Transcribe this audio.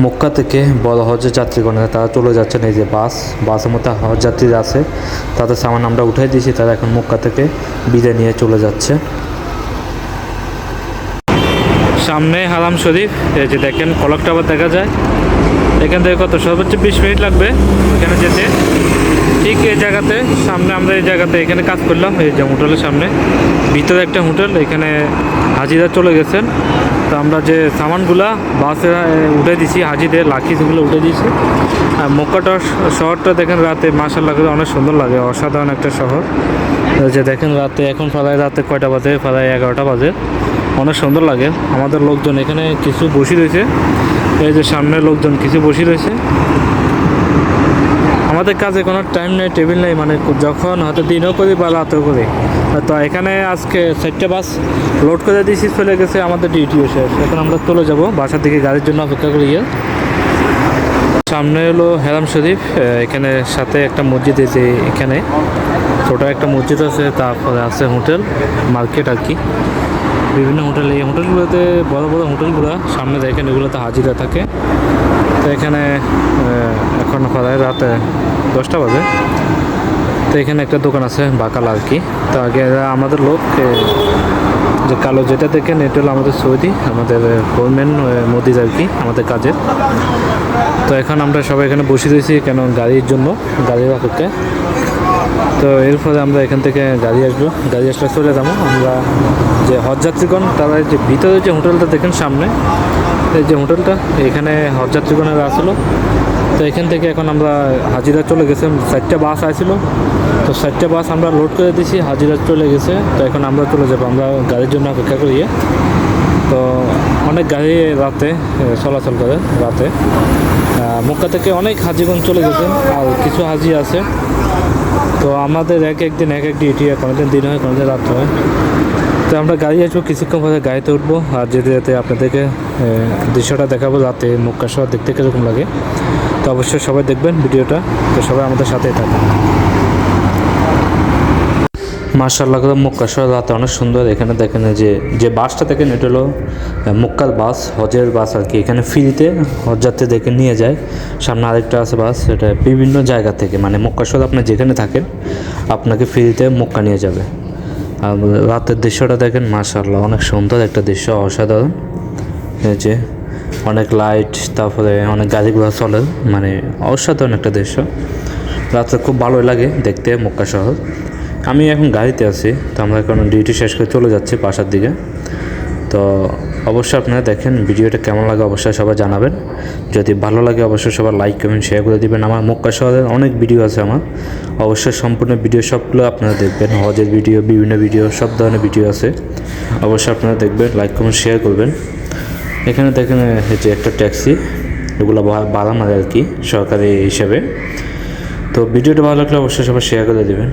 মক্কা থেকে বড় হজের যাত্রীগণেরা তারা চলে যাচ্ছেন এই যে বাস, বাসের মধ্যে হজ যাত্রীরা আছে। তাদের সামান আমরা উঠাই দিয়েছি, তারা এখন মক্কা থেকে বিদায় নিয়ে চলে যাচ্ছে। সামনে হারাম শরীফ, এই যে দেখেন কলক টাওয়ার দেখা যায়। এখান থেকে কত, সর্বোচ্চ বিশ মিনিট লাগবে এখানে যেতে। ঠিক এই জায়গাতে, সামনে আমরা এই জায়গাতে এখানে কাজ করলাম, এই যে হোটেলের সামনে। ভিতরে একটা হোটেল, এখানে হাজিরা চলে গেছেন। তো আমরা যে সামানগুলা বাসে উঠে দিছি, হাজিদের সেগুলো উঠে দিয়েছি। আর মক্কাটা শহরটা দেখেন রাতে মাসাল্লাহ করে অনেক সুন্দর লাগে, অসাধারণ একটা শহর। যে দেখেন রাতে, এখন প্রায় রাতে কয়টা বাজে? প্রায় এগারোটা বাজে। অনেক সুন্দর লাগে। আমাদের লোকজন এখানে কিছু বসে রয়েছে। এই যে সামনে লোকজন কিছু বসে রয়েছে। আমাদের কাজে কোনো টাইম নেই টেবিল নেই মানে যখন হয়তো দিনও করি বা রাতেও করি। তো এখানে আজকে চারটে বাস লোড করে দিয়েছি, চলে গেছে আমাদের ডিউটিও শেষ। এখন আমরা চলে যাব বাসার দিকে, গাড়ির জন্য অপেক্ষা করি সামনে হলো হেরাম শরীফ এখানে সাথে একটা মসজিদ আছে এখানে। ছোট একটা মসজিদ আছে, তারপরে আছে হোটেল, মার্কেট আর কি। বিভিন্ন হোটেল, এই হোটেলগুলোতে, বড় বড় হোটেলগুলো, সামনে দেখেন এগুলোতে হাজিরা থাকে। তো এখানে এখন প্রায় রাতে দশটা বাজে। তো এখানে একটা দোকান আছে, বাকাল আর কি। তো আগে আমাদের লোক যে কালো যেটা দেখেন, এটা হলো আমাদের সৌদি, আমাদের ফোরম্যান মোদিজ আর কি, আমাদের কাজের। তো এখন আমরা সবাই এখানে বসে রয়েছি, কেন গাড়ির জন্য, গাড়ির অপেক্ষায়। তো এরপরে আমরা এখান থেকে গাড়ি আসব, গাড়ি আসলে চলে যাব। আমরা যে হজযাত্রীগণ, তারা যে ভিতরে যে হোটেলটা দেখেন সামনে, এই যে হোটেলটা, এখানে হজযাত্রীগণেরা আসলো। তো এখান থেকে এখন আমরা হাজিরা চলে গেছে। চারটা বাস আসছিল। তো চারটা বাস আমরা লোড করে দিয়েছি, হাজিরা চলে গেছে। তো এখন আমরা চলে যাব, আমরা গাড়ির জন্য অপেক্ষা করি। তো অনেক গাড়ি রাতে চলাচল করে রাতে। মক্কা থেকে অনেক হাজিগণ চলে গেছে, আর কিছু হাজি আছে। তো আমাদের এক একদিন এক এক ডিউটি কোনোদিন দিন হয় কোনোদিন রাত হয়। তো আমরা গাড়ি আসব, কিছুক্ষণ পরে গাড়িতে উঠবো, আর যেতে যেতে আপনাদেরকে দৃশ্যটা দেখাবো রাতে মক্কা শহর দেখতে কীরকম লাগে। তো অবশ্যই সবাই দেখবেন ভিডিওটা। তো সবাই আমাদের সাথেই থাকবেন মার্শাল্লাহ করে মক্কা রাতে অনেক সুন্দর। এখানে দেখেন যে যে বাসটা দেখেন, এটা হলো মক্কার বাস, হজের বাস আর কি। এখানে ফ্রিতে হজযাত্রী দেখে নিয়ে যায়। সামনে আরেকটা আছে বাস, এটা বিভিন্ন জায়গা থেকে। মানে মক্কা শহর আপনি যেখানে থাকেন, আপনাকে ফ্রিতে মক্কা নিয়ে যাবে। আর রাতের দৃশ্যটা দেখেন মার্শাল্লাহ অনেক সুন্দর একটা দৃশ্য, অসাধারণ। যে অনেক লাইট তারপরে অনেক গাড়ি ঘোড়া চলে মানে অসাধারণ একটা দৃশ্য। রাতে খুব ভালোই লাগে দেখতে মক্কা শহর। আমি এখন গাড়িতে আছি, তো আমরা এখন ডিউটি শেষ করে চলে যাচ্ছি বাসার দিকে। তো অবশ্যই আপনারা দেখেন ভিডিওটা কেমন লাগে, অবশ্যই সবাই জানাবেন। যদি ভালো লাগে, অবশ্যই সবাই লাইক কমেন্ট শেয়ার করে দিবেন। আমার মক্কা শহরের অনেক ভিডিও আছে আমার। অবশ্যই সম্পূর্ণ ভিডিও সবগুলো আপনারা দেখবেন। হজের ভিডিও বিভিন্ন ভিডিও সব ধরনের ভিডিও আছে। অবশ্যই আপনারা দেখবেন লাইক কমেন্ট শেয়ার করবেন। এখানে দেখেন যে একটা ট্যাক্সি, এগুলো বাড়ানো আর কি সরকারি হিসাবে। তো ভিডিওটা ভালো লাগলে অবশ্যই সবাই শেয়ার করে দেবেন।